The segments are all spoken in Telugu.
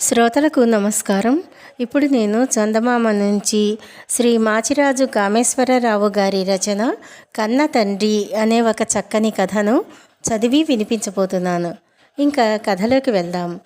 శ్రోతలకు నమస్కారం. ఇప్పుడు నేను చందమామ నుంచి శ్రీ మాచిరాజు కామేశ్వరరావు గారి రచన కన్న తండ్రి అనే ఒక చక్కని కథను చదివి వినిపించబోతున్నాను. ఇంకా కథలోకి వెళ్దాం.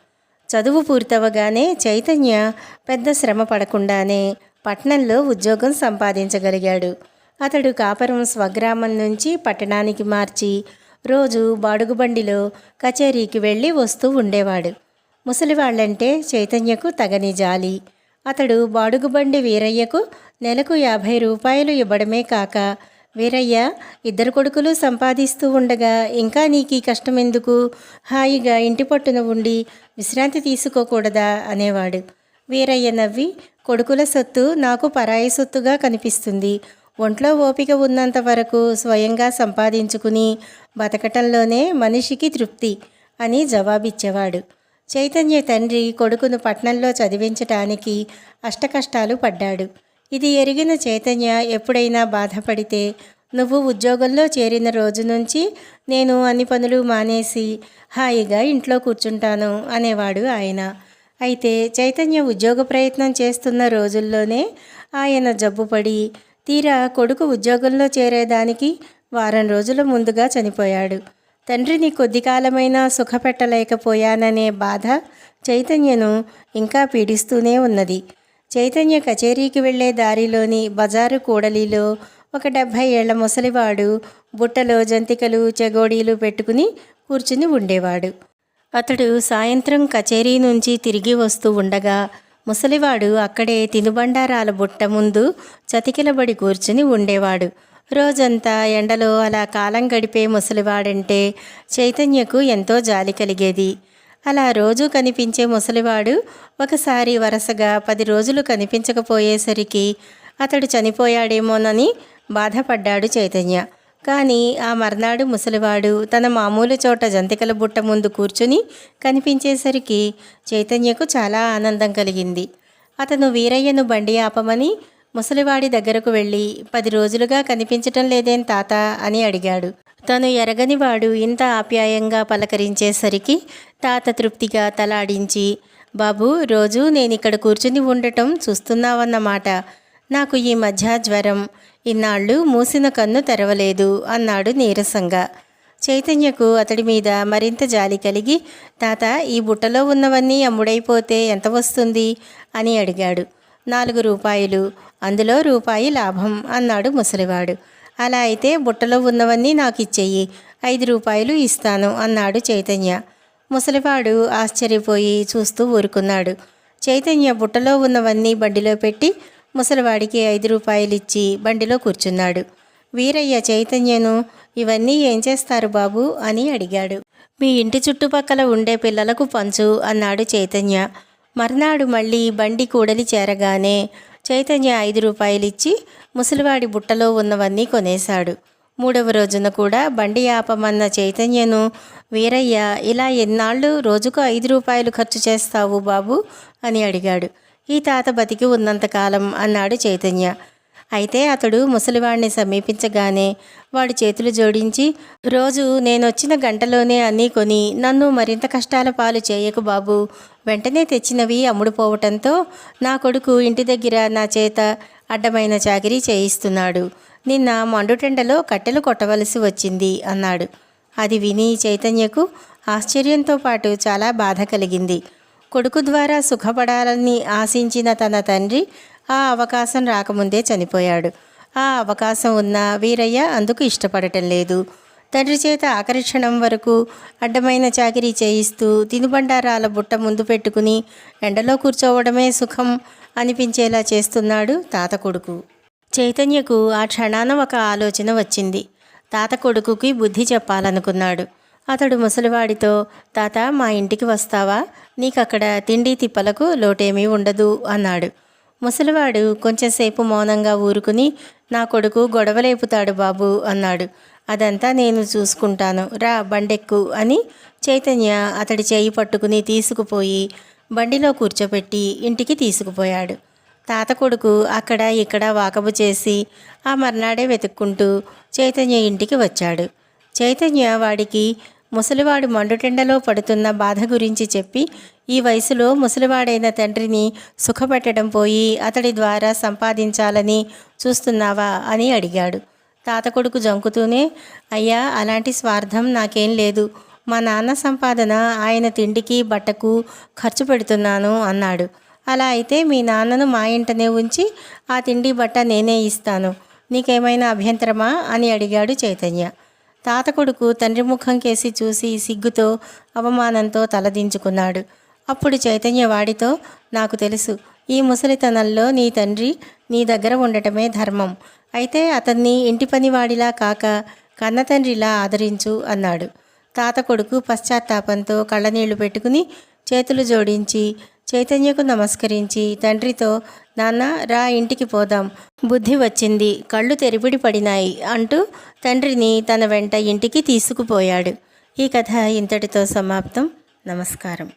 చదువు పూర్తవగానే చైతన్య పెద్ద శ్రమ పడకుండానే పట్నంలో ఉద్యోగం సంపాదించగలిగాడు. అతడు కాపురం స్వగ్రామం నుంచి పట్టణానికి మార్చి రోజు బాడుగుబండిలో కచేరీకి వెళ్ళి వస్తూ ఉండేవాడు. ముసలివాళ్ళంటే చైతన్యకు తగని జాలి. అతడు బాడుగుబండి వీరయ్యకు నెలకు యాభై రూపాయలు ఇవ్వడమే కాక వీరయ్య ఇద్దరు కొడుకులు సంపాదిస్తూ ఉండగా ఇంకా నీకీ కష్టమెందుకు? కష్టం ఎందుకు హాయిగా ఇంటి పట్టున ఉండి విశ్రాంతి తీసుకోకూడదా? అనేవాడు. వీరయ్య నవ్వి కొడుకుల సొత్తు నాకు పరాయి సొత్తుగా కనిపిస్తుంది. ఒంట్లో ఓపిక ఉన్నంత వరకు స్వయంగా సంపాదించుకుని బతకటంలోనే మనిషికి తృప్తి అని జవాబిచ్చేవాడు. చైతన్య తండ్రి కొడుకును పట్నంలో చదివించటానికి అష్టకష్టాలు పడ్డాడు. ఇది ఎరిగిన చైతన్య ఎప్పుడైనా బాధపడితే నువ్వు ఉద్యోగంలో చేరిన రోజు నుంచి నేను అన్ని పనులు మానేసి హాయిగా ఇంట్లో కూర్చుంటాను అనేవాడు ఆయన. అయితే చైతన్య ఉద్యోగ ప్రయత్నం చేస్తున్న రోజుల్లోనే ఆయన జబ్బుపడి తీరా కొడుకు ఉద్యోగంలో చేరేదానికి వారం రోజుల ముందుగా చనిపోయాడు. తండ్రిని కొద్ది కాలమైనా సుఖపెట్టలేకపోయాననే బాధ చైతన్యను ఇంకా పీడిస్తూనే ఉన్నది. చైతన్య కచేరీకి వెళ్ళే దారిలోని బజారు కూడలిలో ఒక డెబ్భై ఏళ్ళ ముసలివాడు బుట్టలో జంతికలు చెగోడీలు పెట్టుకుని కూర్చుని ఉండేవాడు. అతడు సాయంత్రం కచేరీ నుంచి తిరిగి వస్తూ ఉండగా ముసలివాడు అక్కడే తినుబండారాల బుట్ట ముందు చతికిలబడి కూర్చుని ఉండేవాడు. రోజంతా ఎండలో అలా కాలం గడిపే ముసలివాడంటే చైతన్యకు ఎంతో జాలి కలిగేది. అలా రోజు కనిపించే ముసలివాడు ఒకసారి వరుసగా పది రోజులు కనిపించకపోయేసరికి అతడు చనిపోయాడేమోనని బాధపడ్డాడు చైతన్య. కానీ ఆ మర్నాడు ముసలివాడు తన మామూలు చోట జంతికల బుట్ట ముందు కూర్చుని కనిపించేసరికి చైతన్యకు చాలా ఆనందం కలిగింది. అతను వీరయ్యను బండి ఆపమని ముసలివాడి దగ్గరకు వెళ్ళి పది రోజులుగా కనిపించటం లేదేం తాత అని అడిగాడు. తను ఎరగనివాడు ఇంత ఆప్యాయంగా పలకరించేసరికి తాత తృప్తిగా తలాడించి బాబు రోజు నేను ఇక్కడ కూర్చుని ఉండటం చూస్తున్నావన్నమాట. నాకు ఈ మధ్య జ్వరం. ఇన్నాళ్ళు మూసిన కన్ను తెరవలేదు అన్నాడు నీరసంగా. చైతన్యకు అతడి మీద మరింత జాలి కలిగి తాత ఈ బుట్టలో ఉన్నవన్నీ అమ్ముడైపోతే ఎంత వస్తుంది? అని అడిగాడు. నాలుగు రూపాయలు. అందులో రూపాయి లాభం అన్నాడు ముసలివాడు. అలా అయితే బుట్టలో ఉన్నవన్నీ నాకు ఇచ్చేయి ఐదు రూపాయలు ఇస్తాను అన్నాడు చైతన్య. ముసలివాడు ఆశ్చర్యపోయి చూస్తూ ఊరుకున్నాడు. చైతన్య బుట్టలో ఉన్నవన్నీ బండిలో పెట్టి ముసలివాడికి ఐదు రూపాయలు ఇచ్చి బండిలో కూర్చున్నాడు. వీరయ్య చైతన్యను ఇవన్నీ ఏం చేస్తారు బాబు? అని అడిగాడు. మీ ఇంటి చుట్టుపక్కల ఉండే పిల్లలకు పంచు అన్నాడు చైతన్య. మర్నాడు మళ్ళీ బండి కూడలి చేరగానే చైతన్య ఐదు రూపాయలిచ్చి ముసలివాడి బుట్టలో ఉన్నవన్నీ కొనేశాడు. మూడవ రోజున కూడా బండి ఆపమన్న చైతన్యను వీరయ్య ఇలా ఎన్నాళ్ళు రోజుకు ఐదు రూపాయలు ఖర్చు చేస్తావు బాబు అని అడిగాడు. ఈ తాత బతికి ఉన్నంతకాలం అన్నాడు చైతన్య. అయితే అతడు ముసలివాడిని సమీపించగానే వాడు చేతులు జోడించి రోజు నేనొచ్చిన గంటలోనే అన్నీ కొని నన్ను మరింత కష్టాల పాలు చేయకు బాబు వెంటనే తెచ్చినవి అమ్ముడుపోవటంతో నా కొడుకు ఇంటి దగ్గర నా చేత అడ్డమైన చాకిరీ చేయిస్తున్నాడు. నిన్న మండుటెండలో కట్టెలు కొట్టవలసి వచ్చింది అన్నాడు. అది విని చైతన్యకు ఆశ్చర్యంతో పాటు చాలా బాధ కలిగింది. కొడుకు ద్వారా సుఖపడాలని ఆశించిన తన తండ్రి ఆ అవకాశం రాకముందే చనిపోయాడు. ఆ అవకాశం ఉన్న వీరయ్య అందుకు ఇష్టపడటం లేదు. తండ్రి చేత ఆకర్షణం వరకు అడ్డమైన చాకిరీ చేయిస్తూ తినుబండారాల బుట్ట ముందు పెట్టుకుని ఎండలో కూర్చోవడమే సుఖం అనిపించేలా చేస్తున్నాడు తాత కొడుకు. చైతన్యకు ఆ క్షణాన ఒక ఆలోచన వచ్చింది. తాత కొడుకుకి బుద్ధి చెప్పాలనుకున్నాడు. అతడు ముసలివాడితో తాత మా ఇంటికి వస్తావా? నీకక్కడ తిండి తిప్పలకు లోటేమీ ఉండదు అన్నాడు. ముసలివాడు కొంచెంసేపు మౌనంగా ఊరుకుని నా కొడుకు గొడవలేపుతాడు బాబు అన్నాడు. అదంతా నేను చూసుకుంటాను. రా బండెక్కు అని చైతన్య అతడి చేయి పట్టుకుని తీసుకుపోయి బండిలో కూర్చోబెట్టి ఇంటికి తీసుకుపోయాడు. తాత కొడుకు అక్కడ ఇక్కడ వాకబు చేసి ఆ మర్నాడే వెతుక్కుంటూ చైతన్య ఇంటికి వచ్చాడు. చైతన్య వాడికి ముసలివాడు మండుటెండలో పడుతున్న బాధ గురించి చెప్పి ఈ వయసులో ముసలివాడైన తండ్రిని సుఖపెట్టడం పోయి అతడి ద్వారా సంపాదించాలని చూస్తున్నావా అని అడిగాడు. తాత కొడుకు జంకుతూనే అయ్యా అలాంటి స్వార్థం నాకేం లేదు. మా నాన్న సంపాదన ఆయన తిండికి బట్టకు ఖర్చు పెడుతున్నాను అన్నాడు. అలా అయితే మీ నాన్నను మా ఇంటనే ఉంచి ఆ తిండి బట్ట నేనే ఇస్తాను. నీకేమైనా అభ్యంతరమా అని అడిగాడు చైతన్య. తాత కొడుకు తండ్రి ముఖం కేసి చూసి సిగ్గుతో అవమానంతో తలదించుకున్నాడు. అప్పుడు చైతన్య వాడితో నాకు తెలుసు ఈ ముసలితనంలో నీ తండ్రి నీ దగ్గర ఉండటమే ధర్మం. అయితే అతన్ని ఇంటి పనివాడిలా కాక కన్నతండ్రిలా ఆదరించు అన్నాడు. తాత కొడుకు పశ్చాత్తాపంతో కళ్ళనీళ్ళు పెట్టుకుని చేతులు జోడించి చైతన్యకు నమస్కరించి తండ్రితో నాన్న రా ఇంటికి పోదాం. బుద్ధి వచ్చింది. కళ్ళు తెరిపిడి పడినాయి అంటూ తండ్రిని తన వెంట ఇంటికి తీసుకుపోయాడు. ఈ కథ ఇంతటితో సమాప్తం. నమస్కారం.